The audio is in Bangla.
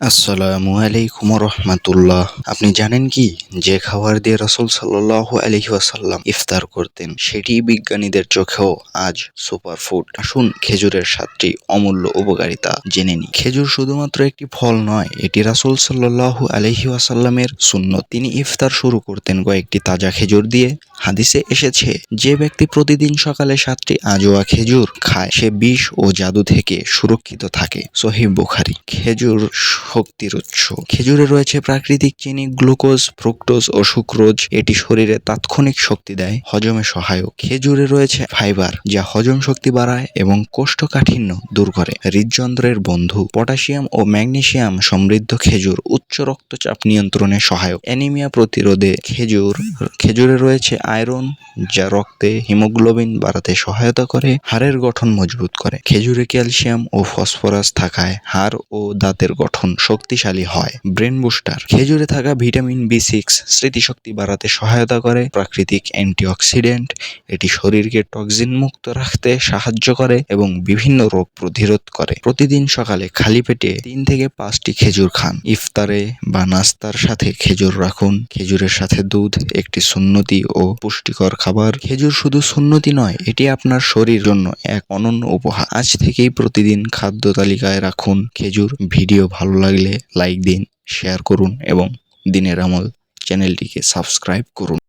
আসসালামু আলাইকুম রহমাতুল্লাহ। আপনি জানেন কি? যে খাবার দিয়ে রসুল সাল্লাহ আলহি আসাল্লাম ইফতার করতেন, সেটি বিজ্ঞানীদের চোখেও আজ সুপারফুড। আসুন খেজুরের সাতটি অমূল্য উপকারিতা জেনে নিই। খেজুর শুধুমাত্র একটি ফল নয়, এটি রাসুল সাল্লাহ আলহি আসাল্লামের শূন্য তিনি ইফতার শুরু করতেন কয়েকটি তাজা খেজুর দিয়ে। হাদিসে এসেছে, যে ব্যক্তি প্রতিদিন সকালে সাতটি আজোয়া খেজুর খায়, সে বিষ ও জাদু থেকে সুরক্ষিত থাকে। সহিব বুখারি। খেজুর শক্তির উৎস। খেজুরে রয়েছে প্রাকৃতিক চিনি, গ্লুকোজ, ফ্রুক্টোজ ও সুক্রোজ। এটি শরীরে তাৎক্ষণিক শক্তি দেয়, হজমে সহায়ক। খেজুরে রয়েছে ফাইবার, যা হজম শক্তি বাড়ায় এবং কোষ্ঠকাঠিন্য দূর করে। হৃদযন্ত্রের বন্ধু, পটাশিয়াম ও ম্যাগনেসিয়াম সমৃদ্ধ খেজুর উচ্চ রক্তচাপ নিয়ন্ত্রণে সহায়ক। অ্যানিমিয়া প্রতিরোধে খেজুর, খেজুরে রয়েছে আয়রন, যা রক্তে হিমোগ্লোবিন বাড়াতে সহায়তা করে, হাড়ের গঠন মজবুত করে। খেজুরে ক্যালসিয়াম ও ফসফরাস থাকায় হাড় ও দাঁতের গঠন শক্তিশালী হয়। Brain booster. খেজুরে থাকা ভিটামিন বি সিক্স স্মৃতিশক্তি বাড়াতে সহায়তা করে। প্রাকৃতিক অ্যান্টিঅক্সিডেন্ট এটি শরীরকে টক্সিন মুক্ত রাখতে সাহায্য করে এবং বিভিন্ন রোগ প্রতিরোধ করে। প্রতিদিন সকালে খালি পেটে তিন থেকে পাঁচটি খেজুর খান। ইফতারে বা নাস্তার সাথে খেজুর রাখুন। খেজুরের সাথে দুধ, একটি সুন্নতি ও পুষ্টিকর খাবার। খেজুর শুধু সুন্নতি নয়, এটি আপনার শরীর জন্য এক অনন্য উপহার। আজ থেকেই প্রতিদিন খাদ্য তালিকায় রাখুন খেজুর। ভিডিও ভালো লাগলে লাইক দিন শেয়ার করুন এবং দিনের আমল চ্যানেলটিকে সাবস্ক্রাইব করুন।